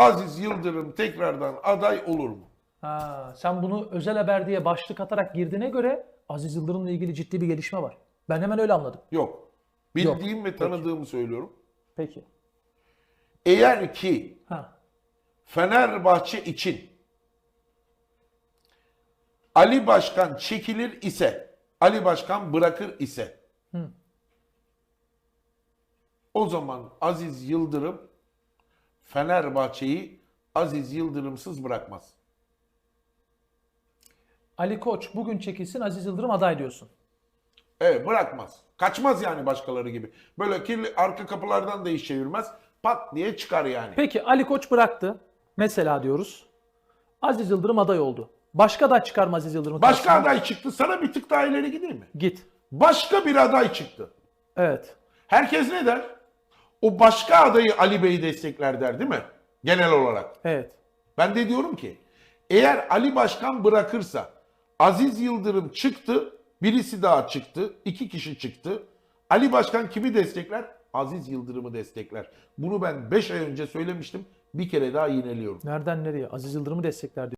Aziz Yıldırım tekrardan aday olur mu? Ha, sen bunu özel haber diye başlık atarak girdiğine göre Aziz Yıldırım'la ilgili ciddi bir gelişme var. Ben hemen öyle anladım. Yok. Bildiğim ve tanıdığımı söylüyorum. Peki. Eğer ki Ha. Fenerbahçe için Ali Başkan çekilir ise, Ali Başkan bırakır ise o zaman Aziz Yıldırım Fenerbahçe'yi Aziz Yıldırımsız bırakmaz. Ali Koç bugün çekilsin Aziz Yıldırım aday diyorsun. Evet bırakmaz. Kaçmaz yani başkaları gibi. Böyle kirli arka kapılardan da iş çevirmez. Pat diye çıkar yani. Peki Ali Koç bıraktı. Mesela diyoruz. Aziz Yıldırım aday oldu. Başka aday çıkar mı Aziz Yıldırım'ın Başka aday çıktı. Sana bir tık daha ileri gideyim mi? Git. Başka bir aday çıktı. Evet. Herkes ne der? O başka adayı Ali Bey destekler der değil mi? Genel olarak. Evet. Ben de diyorum ki eğer Ali Başkan bırakırsa Aziz Yıldırım çıktı, birisi daha çıktı, iki kişi çıktı. Ali Başkan kimi destekler? Aziz Yıldırım'ı destekler. Bunu ben 5 ay önce söylemiştim. Bir kere daha yineliyorum. Nereden nereye? Aziz Yıldırım'ı destekler diyor.